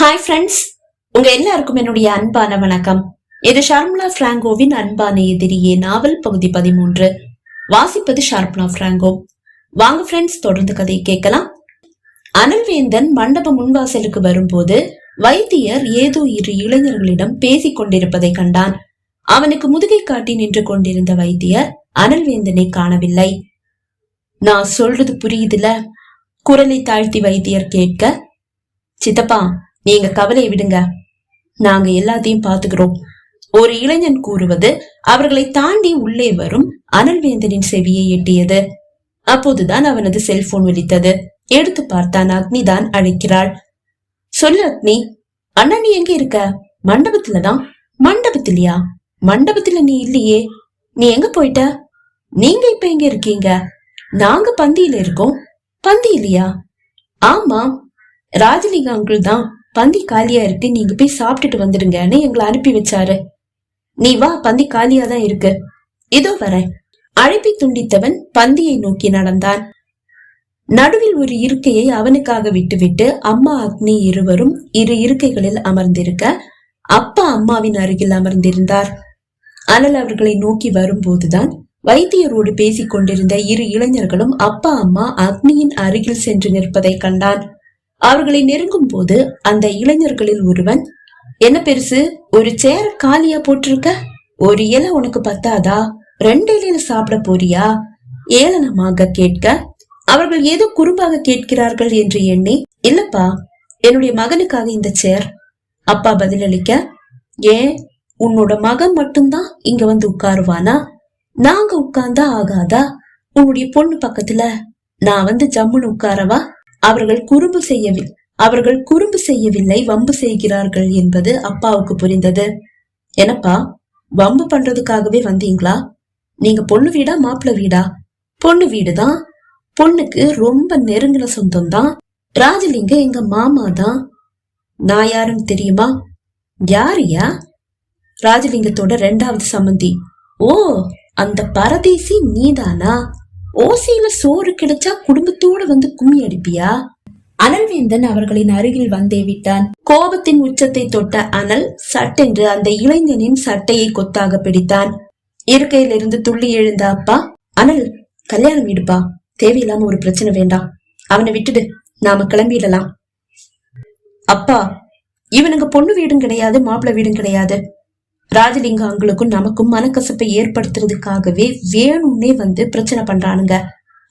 Hi friends உங்க எல்லாருக்கும் என்னுடைய அன்பான வணக்கம். இது ஷார்முலா பிராங்கோவின் அன்பான எதிரியே நாவல் பகுதி பதிமூன்று. வாசிப்பது ஷார்முலா பிராங்கோ. வாங்க ஃப்ரெண்ட்ஸ் தொடர்ந்து கதை கேட்கலாம். அனல்வேந்தன் மண்டப முன்வாசலுக்கு வரும்போது வைத்தியர் ஏதோ இரு இளைஞர்களிடம் பேசிக் கொண்டிருப்பதை கண்டான். அவனுக்கு முதுகை காட்டி நின்று கொண்டிருந்த வைத்தியர் அனல்வேந்தனை காணவில்லை. நான் சொல்றது புரியுதுல? குரலை தாழ்த்தி வைத்தியர் கேட்க சித்தப்பா நீங்க கவலையை விடுங்க. நாங்க எல்லாத்தையும் பாத்துக்கிறோம் ஒரு இளைஞன் கூறுவது அவர்களை தாண்டி உள்ளே வரும் அனல்வேந்தனின் செவியை எட்டியது. அப்போதுதான் அவனது செல்போன் ஒலித்தது எடுத்து பார்த்தான் அக்னி தான் அழைக்கிறாள். சொல்லு அக்னி அண்ணா நீ எங்க இருக்க? மண்டபத்துலதான் மண்டபத்திலயா? மண்டபத்துல நீ இல்லையே. நீ எங்க போயிட்ட? நீங்க இப்ப எங்க இருக்கீங்க? நாங்க பந்தியில இருக்கோம். பந்தி இல்லையா? ஆமா ராஜலிங்க அங்கிள் தான். பந்தி காலியா இருக்கு நீங்க போய் சாப்பிட்டுட்டு வந்துடுங்கன்னு எங்களை அனுப்பி வச்சாரு. நீ வா பந்தி காலியா தான் இருக்கு. இதோ வரேன். அழைப்பை துண்டித்தவன் பந்தியை நோக்கி நடந்தான். நடுவில் ஒரு இருக்கையை அவனுக்காக விட்டுவிட்டு அம்மா அக்னி இருவரும் இரு இருக்கைகளில் அமர்ந்திருக்க அப்பா அம்மாவின் அருகில் அமர்ந்திருந்தார். அனல் அவர்களை நோக்கி வரும்போதுதான் வைத்தியரோடு பேசிக் கொண்டிருந்த இரு இளைஞர்களும் அப்பா அம்மா அக்னியின் அருகில் சென்று நிற்பதை கண்டான். அவர்களை நெருங்கும் போது அந்த இளைஞர்களில் ஒருவன் என்ன பெருசு ஒரு சேர காலியா போட்டிருக்க? ஒரு இலை உனக்கு பத்தாதா? ரெண்டு இலையில சாப்பிட போறியா? ஏளனமாக கேட்க அவர்கள் ஏதோ குறும்பாக கேட்கிறார்கள் என்று எண்ணி இல்லப்பா என்னுடைய மகனுக்காக இந்த சேர் அப்பா பதிலளிக்க ஏன் உன்னோட மகன் மட்டும்தான் இங்க வந்து உட்காருவானா? நாங்க உட்கார்ந்தா ஆகாதா? உன்னுடைய பொண்ணு பக்கத்துல நான் வந்து ஜம்முன்னு உட்காரவா? அவர்கள் குறும்பு செய்யவில்லை அவர்கள் குறும்பு செய்யவில்லை வம்பு செய்கிறார்கள் என்பது அப்பாவுக்கு புரிந்தது. என்னப்பா வம்பு பண்றதுக்காகவே வந்தீங்களா? நீங்க பொண்ணு வீடா மாப்பிள்ளை வீடா? பொண்ணு வீடுதான். பொண்ணுக்கு ரொம்ப நெருங்கின சொந்தம் தான் ராஜலிங்க எங்க மாமா தான் நான் யாருன்னு தெரியுமா? யாரையா ராஜலிங்கத்தோட ரெண்டாவது சம்மந்தி ஓ அந்த பரதேசி நீதானா? ஓசையில சோறு கிடைச்சா குடும்பத்தோட வந்து கும்மி அடிப்பியா? அனல்வேந்தன் அவர்களின் அருகில் வந்தே விட்டான். கோபத்தின் உச்சத்தை தொட்ட அனல் சட்டென்று அந்த இளைஞனின் சட்டையை கொத்தாக பிடித்தான். இருக்கையிலிருந்து துள்ளி எழுந்த அப்பா அனல் கல்யாணம் வீடுப்பா. தேவையில்லாம ஒரு பிரச்சனை வேண்டாம். அவனை விட்டுடு. நாம கிளம்பிடலாம். அப்பா இவனுங்க பொண்ணு வீடும் கிடையாது மாப்பிள்ளை வீடும் கிடையாது. ராஜலிங்காங்களுக்கும் நமக்கும் மனக்கசப்பை ஏற்படுத்துறதுக்காகவே வேணும்னே வந்து பிரச்சனை பண்றானுங்க.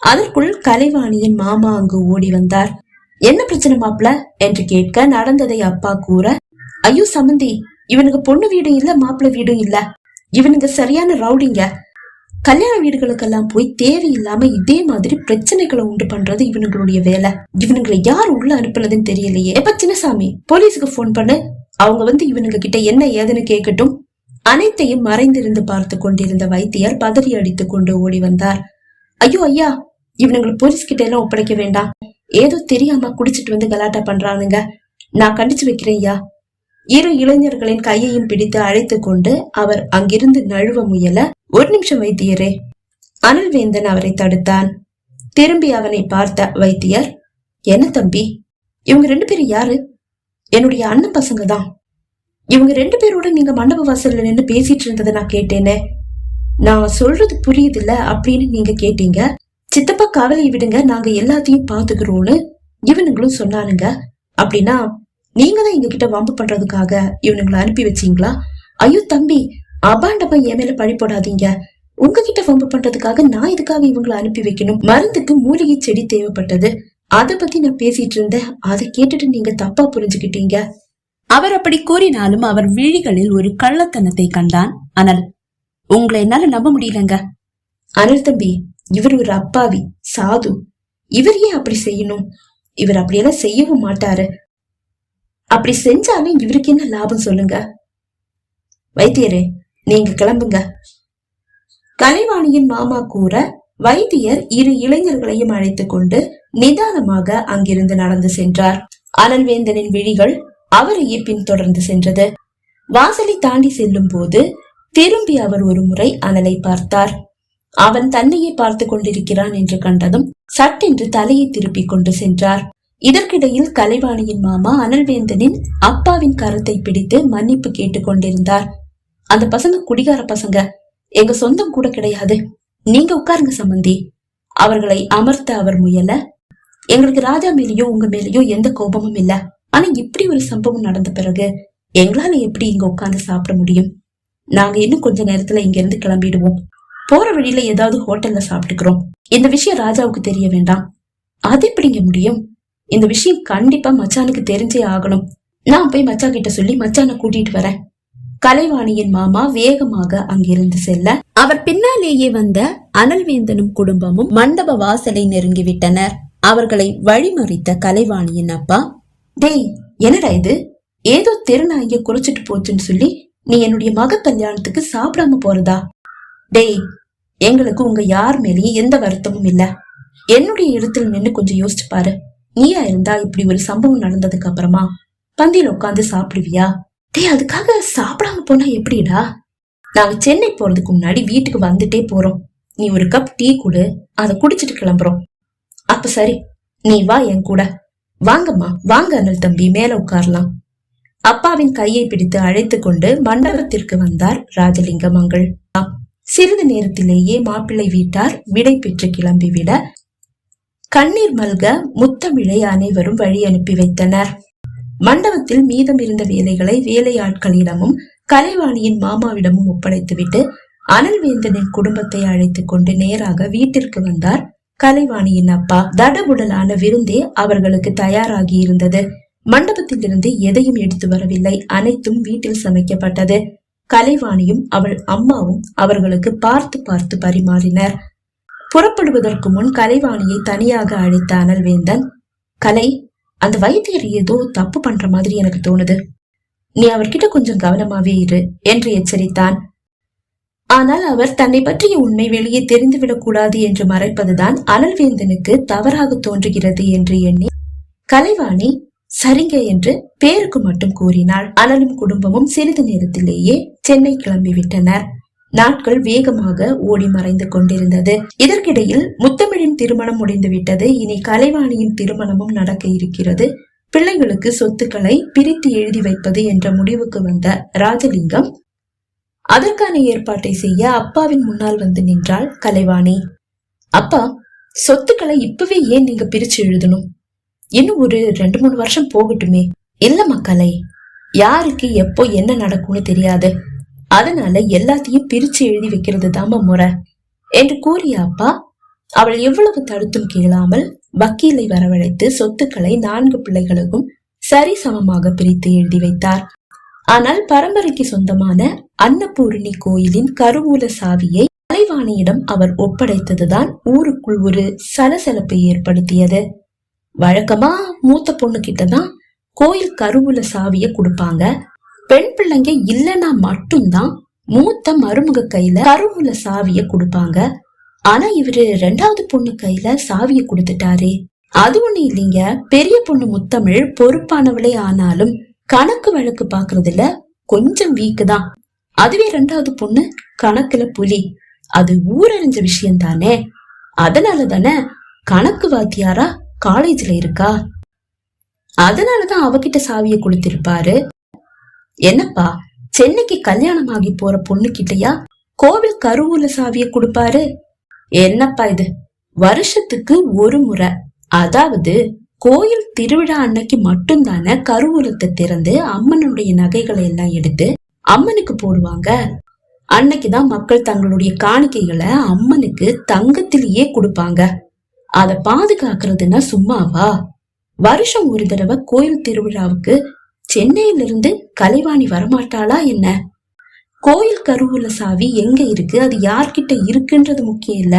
அதற்குள் கலைவாணியின் மாமா அங்கு ஓடி வந்தார். என்ன பிரச்சனை மாப்பிள என்று கேட்க நடந்ததை அப்பா கூற ஐயோ சமந்தி இவனுக்கு பொண்ணு வீடும் இல்ல மாப்பிள்ளை வீடும் இல்ல. இவனுங்க சரியான ரவுடிங்க. கல்யாண வீடுகளுக்கெல்லாம் போய் தேவையில்லாம இதே மாதிரி பிரச்சனைகளை உண்டு பண்றது இவனுங்களுடைய வேலை. இவனுங்களை யார் உள்ள அனுப்புனதுன்னு தெரியலையே. எப்ப சின்னசாமி போலீஸுக்கு போன் பண்ணு. அவங்க வந்து இவனுங்க கிட்ட என்ன ஏதுன்னு கேட்கட்டும். அனைத்தையும் மறைந்திருந்து பார்த்து கொண்டிருந்த வைத்தியர் பதறி அடித்துக் கொண்டு ஓடி வந்தார். ஐயோ ஐயா இவனுங்களை போலீஸ் கிட்ட எல்லாம் ஒப்படைக்க வேண்டாம். ஏதோ தெரியாம குடிச்சிட்டு வந்து கலாட்டா பண்றானுங்க. நான் கண்டிச்சு வைக்கிறேன் ஐயா. இரு இளைஞர்களின் கையையும் பிடித்து அழைத்து கொண்டு அவர் அங்கிருந்து நழுவ முயல ஒரு நிமிஷம் வைத்தியரே. அனல்வேந்தன் அவரை தடுத்தான். திரும்பி அவனை பார்த்த வைத்தியர் என்ன தம்பி இவங்க ரெண்டு பேரும் யாரு? என்னுடைய அண்ணன் பசங்க தான். இவங்க ரெண்டு பேரோட நீங்க மண்டப வாசல்ல நின்று பேசிட்டு இருந்ததை நான் கேட்டேனே. நான் சொல்றது புரியுதுல்ல அப்படின்னு நீங்க கேட்டீங்க. சித்தப்பா கவலை விடுங்க நாங்க எல்லாத்தையும் பாத்துக்கிறோம்னு இவனுங்களும் சொன்னானுங்க. அப்படின்னா நீங்க தான் எங்க கிட்ட வம்பு பண்றதுக்காக இவனுங்களை அனுப்பி வச்சீங்களா? ஐயோ தம்பி அபாண்டமா என் மேல பழி போடாதீங்க. உங்ககிட்ட வம்பு பண்றதுக்காக நான் இதுக்காக இவங்களை அனுப்பி வைக்கணும்? மருந்துக்கு மூலிகை செடி தேவைப்பட்டது. அதை பத்தி நான் பேசிட்டு இருந்தேன். அதை கேட்டுட்டு நீங்க தப்பா புரிஞ்சுக்கிட்டீங்க. அவர் அப்படி கூறினாலும் அவர் விழிகளில் ஒரு கள்ளத்தனத்தை கண்டான். அனல் உங்களை என்னால நம்ப முடியலங்க. அனல் தம்பி இவர் ஒரு அப்பாவி சாது. இவர் ஏன் அப்படி செய்யணும்? இவர் அப்படியெல்லாம் செய்யவும் மாட்டாரு. அப்படி செஞ்சாலும் இவருக்கு என்ன லாபம் சொல்லுங்க? வைத்தியரே நீங்க கிளம்புங்க. கலைவாணியின் மாமா கூற வைத்தியர் இரு இளைஞர்களையும் அழைத்துக் கொண்டு நிதானமாக அங்கிருந்து நடந்து சென்றார். அனல்வேந்தனின் விழிகள் அவரையே பின்தொடர்ந்து சென்றது. வாசலை தாண்டி செல்லும் போது திரும்பி அவர் ஒரு முறை அனலை பார்த்தார். அவன் தன்னையே பார்த்து கொண்டிருக்கிறான் என்று கண்டதும் சட்டென்று தலையை திருப்பிக் கொண்டு சென்றார். இதற்கிடையில் கலைவாணியின் மாமா அனல்வேந்தனின் அப்பாவின் கரத்தை பிடித்து மன்னிப்பு கேட்டுக் கொண்டிருந்தார். அந்த பசங்க குடிகார பசங்க. எங்க சொந்தம் கூட கிடையாது. நீங்க உட்காருங்க சம்பந்தி. அவர்களை அமர்த்த அவர் முயல எங்களுக்கு ராஜா மேலேயோ உங்க மேலேயோ எந்த கோபமும் இல்ல. ஆனா இப்படி ஒரு சம்பவம் நடந்த பிறகு எங்களால எப்படி இங்க உட்கார்ந்து சாப்பிட முடியும்? நாங்க இன்னும் கொஞ்ச நேரத்துல இங்க இருந்து கிளம்பிடுவோம். போற வழியில ஏதாவது ஹோட்டல்ல சாப்பிட்டுக்கிறோம். இந்த விஷயம் ராஜாவுக்கு தெரிய வேண்டாம். அது எப்படிங்க முடியும்? இந்த விஷயம் கண்டிப்பா மச்சானுக்கு தெரிஞ்சே ஆகணும். நான் போய் மச்சான் கிட்ட சொல்லி மச்சானை கூட்டிட்டு வரேன். கலைவாணியின் மாமா வேகமாக அங்கிருந்து செல்ல. அவர் பின்னாலேயே வந்த அனல்வேந்தனும் குடும்பமும் மண்டப வாசலை நெருங்கிவிட்டனர். அவர்களை வழிமறித்த கலைவாணியின் அப்பா டேய் என்னடா இது? ஏதோ திருநாய குறைச்சிட்டு போச்சுன்னு சொல்லி நீ என்னுடைய மக கல்யாணத்துக்கு சாப்பிடாம போறதா? டேய் எங்களுக்கு உங்க யார் மேலேயும் எந்த வருத்தமும் இல்ல. என்னுடைய இடத்துல நின்று கொஞ்சம் யோசிச்சு பாரு. நீயா இருந்தா இப்படி ஒரு சம்பவம் நடந்ததுக்கு அப்புறமா பந்தியில் உட்காந்து சாப்பிடுவியா? டேய் அதுக்காக சாப்பிடாம போனா எப்படிடா? நாங்க சென்னை போறதுக்கு முன்னாடி வீட்டுக்கு வந்துட்டே போறோம். நீ ஒரு கப் டீ கொடு அதை குடிச்சிட்டு கிளம்புறோம். அப்ப சரி நீ வா என் கூட. வாங்கம்மா வாங்க அனல் தம்பி மேல உட்காரலாம். அப்பாவின் கையை பிடித்து அழைத்து கொண்டு மண்டபத்திற்கு வந்தார் ராஜலிங்கம் அங்கள் சிறிது நேரத்திலேயே மாப்பிள்ளை வீட்டார் விடை பெற்று கிளம்பிவிட கண்ணீர் மல்க முத்தமிழை அனைவரும் வழி அனுப்பி வைத்தனர். மண்டபத்தில் மீதம் இருந்த வேலைகளை வேலையாட்களிடமும் கலைவாணியின் மாமாவிடமும் ஒப்படைத்துவிட்டு அனல்வேந்தனின் குடும்பத்தை அழைத்துக் கொண்டு நேராக வீட்டிற்கு வந்தார் கலைவாணியின் அப்பா தடபுடலான விருந்தே அவர்களுக்கு தயாராகி இருந்தது. மண்டபத்திலிருந்து எதையும் எடுத்து வரவில்லை. அனைத்தும் வீட்டில் சமைக்கப்பட்டது. கலைவாணியும் அவள் அம்மாவும் அவர்களுக்கு பார்த்து பார்த்து பரிமாறினர். புறப்படுவதற்கு முன் கலைவாணியை தனியாக அழைத்த அனல்வேந்தன் கலை அந்த வைத்தியர் ஏதோ தப்பு பண்ற மாதிரி எனக்கு தோணுது. நீ அவர்கிட்ட கொஞ்சம் கவனமாவே இரு என்று எச்சரித்தான். ஆனால் அவர் தன்னை பற்றிய உண்மை வெளியே தெரிந்துவிடக் கூடாது என்று மறைப்பதுதான் அனல்வேந்தனுக்கு தவறாக தோன்றுகிறது என்று எண்ணி கலைவாணி சரிங்க என்று பேருக்கு மட்டும் கூறினாள். அனலும் குடும்பமும் சிறிது நேரத்திலேயே சென்னை கிளம்பிவிட்டனர் நாட்கள் வேகமாக ஓடி மறைந்து கொண்டிருந்தது. இதற்கிடையில் முத்தமிழின் திருமணம் முடிந்துவிட்டது இனி கலைவாணியின் திருமணமும் நடக்க இருக்கிறது. பிள்ளைகளுக்கு சொத்துக்களை பிரித்து எழுதி வைப்பது என்ற முடிவுக்கு வந்த ராஜலிங்கம் அதற்கான ஏற்பாட்டை செய்ய அப்பாவின் முன்னால் வந்து நின்றாள் கலைவாணி. அப்பா சொத்துக்களை இப்பவே ஏன் நீங்க பிரிச்சு எழுதணும்? இன்னும் ஒரு ரெண்டு மூணு வருஷம் போகட்டுமே. இல்ல கலை. யாருக்கு எப்போ என்ன நடக்கும்னு தெரியாது. அதனால எல்லாத்தையும் பிரிச்சு எழுதி வைக்கிறது தாம முறை. என்று கூறிய அப்பா அவள் எவ்வளவு தடுத்தும் கேளாமல் வக்கீலை வரவழைத்து சொத்துக்களை நான்கு பிள்ளைகளுக்கும் சரிசமமாக பிரித்து எழுதி வைத்தார். ஆனால் பரம்பரைக்கு சொந்தமான அன்னபூரணி கோயிலின் கருவூல சாவியை கலைவாணியிடம் அவர் ஒப்படைத்ததுதான் ஊருக்குள் ஒரு சலசலப்பை ஏற்படுத்தியது. வழக்கமா மூத்த பொண்ணு கிட்டதான் கோயில் கருவூல சாவிய கொடுப்பாங்க. பெண் பிள்ளைங்க இல்லைன்னா மட்டும்தான் மூத்த மருமக கையில கருவூல சாவிய கொடுப்பாங்க. ஆனா இவரு ரெண்டாவது பொண்ணு கையில சாவிய கொடுத்துட்டாரே. அது ஒண்ணு இல்லைங்க. பெரிய பொண்ணு முத்தமிழ் பொறுப்பானவளே ஆனாலும் கணக்கு வழக்கு பாக்குறதுல கொஞ்சம் வீக்கு தான். அதுவே ரெண்டாவது பொண்ணு கணக்குல புலி. அது ஊரறிஞ்ச விஷயம் தானே. அதனால தானே கணக்கு வாத்தியாரா காலேஜ்ல இருக்கா? அதனாலதான் அவகிட்ட சாவிய கொடுத்திருப்பாரு. என்னப்பா சென்னைக்கு கல்யாணம் ஆகி போற பொண்ணு கிட்டயா கோவில் கருவூல சாவிய கொடுப்பாரு? என்னப்பா இது? வருஷத்துக்கு ஒரு முறை. அதாவது கோயில் திருவிழா அன்னைக்கு மட்டும்தானே கருவூலத்தை திறந்து அம்மனுடைய நகைகளை எல்லாம் எடுத்து அம்மனுக்கு போடுவாங்க? அன்னைக்குதான் மக்கள் தங்களுடைய காணிக்கைகளை அம்மனுக்கு தங்கத்திலேயே கொடுப்பாங்க. அத பாதுகாக்கிறதுனா சும்மாவா? வருஷம் ஒரு தடவை கோயில் திருவிழாவுக்கு சென்னையில இருந்து கலைவாணி வரமாட்டாளா என்ன? கோயில் கருவூல சாவி எங்க இருக்கு? அது யார்கிட்ட இருக்குன்றது முக்கியம் இல்ல.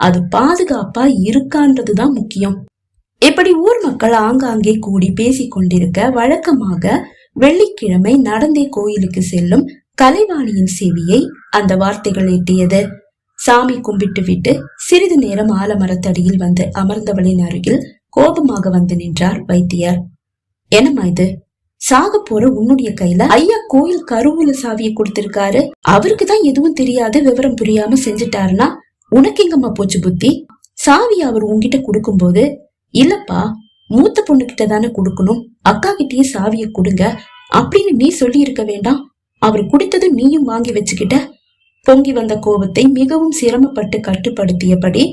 அது பாதுகாப்பா இருக்கான்றதுதான் முக்கியம். இப்படி ஊர் மக்கள் ஆங்காங்கே கூடி பேசிக் கொண்டிருக்க வழக்கமாக வெள்ளிக்கிழமை நடந்தே கோயிலுக்கு செல்லும் கலைவாணியின் செவியை அந்த வார்த்தைகள் எட்டியது. சாமி கும்பிட்டு விட்டு சிறிது நேரம் ஆலமரத்தடியில் வந்து அமர்ந்தவளின் அருகில் கோபமாக வந்து நின்றார் வைத்தியர். என்னம்மா இது? சாக போற உன்னுடைய கையில ஐயா கோயில் கருவூல சாவியை கொடுத்திருக்காரு. அவருக்கு தான் எதுவும் தெரியாது விவரம் புரியாம செஞ்சுட்டாருன்னா உனக்கு எங்கம்மா போச்சு புத்தி? சாவி அவர் உன்கிட்ட கொடுக்கும்போது இல்லப்பா மூத்த பொண்ணு கிட்ட தானே கொடுக்கணும். அக்கா கிட்டயே சாவிய கொடுங்க. அப்படின்னு நீ சொல்லி இருக்க வேண்டாம். அவர் குடித்ததும் நீயும் வாங்கி வச்சுக்கிட்ட. பொங்கி வந்த கோபத்தை மிகவும் சிரமப்பட்டு கட்டுப்படுத்தியபடி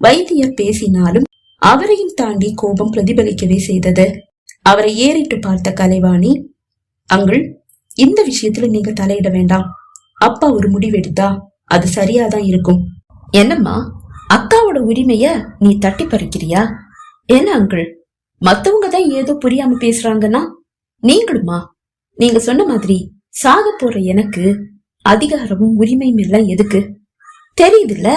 வைத்தியர் பேசினாலும் அவரையும் தாண்டி கோபம் பிரதிபலிக்கவே செய்தது. அவரை ஏறிட்டு பார்த்த கலைவாணி அங்குள் இந்த விஷயத்துல நீங்க தலையிட வேண்டாம். அப்பா ஒரு முடிவெடுத்தா அது சரியாதான் இருக்கும். என்னம்மா அக்காவோட உரிமைய நீ தட்டி பறிக்கிறியா என்ன அங்கிள் மத்தவங்க தான் ஏதோ புரியாம பேசுறாங்கன்னா நீங்களுமா? நீங்க சொன்ன மாதிரி சாக போற எனக்கு அதிகாரமும் உரிமையும் எல்லாம் எதுக்கு? தெரியுதுல்ல?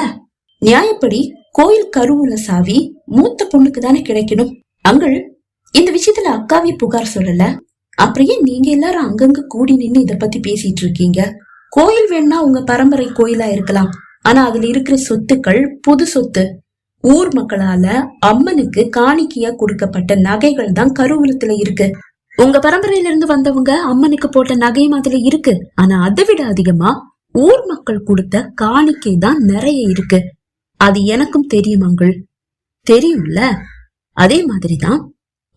நியாயப்படி கோயில் கருவூல சாவி மூத்த பொண்ணுக்கு தானே கிடைக்கணும். அங்குள் இந்த விஷயத்துல அக்காவே புகார் சொல்லல. அப்புறம் ஏன் நீங்க எல்லாரும் அங்கங்க கூடி நின்னு இத பத்தி பேசிட்டு இருக்கீங்க? கோயில் வேணா உங்க பரம்பரை கோயிலா இருக்கலாம். ஆனா அதுல இருக்கிற சொத்துக்கள் புது சொத்து. ஊர் மக்களால அம்மனுக்கு காணிக்கையா கொடுக்கப்பட்ட நகைகள் தான் கருவூலத்துல இருக்கு. உங்க பரம்பரையில இருந்து வந்தவங்க அம்மனுக்கு போட்ட நகையும் அதுல இருக்கு. ஆனா அதை விட அதிகமா ஊர் மக்கள் கொடுத்த காணிக்கை தான் நிறைய இருக்கு. அது எனக்கும் தெரியும் அங்குள். தெரியும்ல? அதே மாதிரிதான்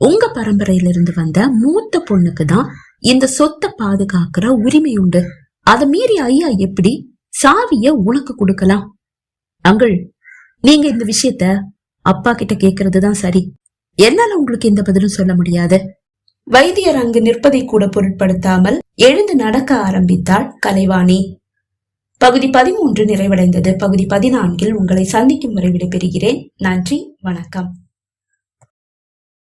உங்க பரம்பரையில இருந்து வந்த மூத்த பொண்ணுக்கு தான் இந்த சொத்தை பாதுகாக்கிற உரிமை உண்டு. அத மீறி ஐயா எப்படி சாவிய உனக்கு கொடுக்கலாம்? அங்கிள் நீங்க இந்த விஷயத்த அப்பா கிட்ட கேக்குறது தான் சரி. என்னால உங்களுக்கு எந்த பதிலும் சொல்ல முடியாது. வைத்தியர் அங்கு நிற்பதை கூட பொருட்படுத்தாமல் எழுந்து நடக்க ஆரம்பித்தாள் கலைவாணி. பகுதி பதிமூன்று நிறைவடைந்தது. பகுதி பதினான்கில் உங்களை சந்திக்கும் வரை விடைபெறுகிறேன். நன்றி வணக்கம்.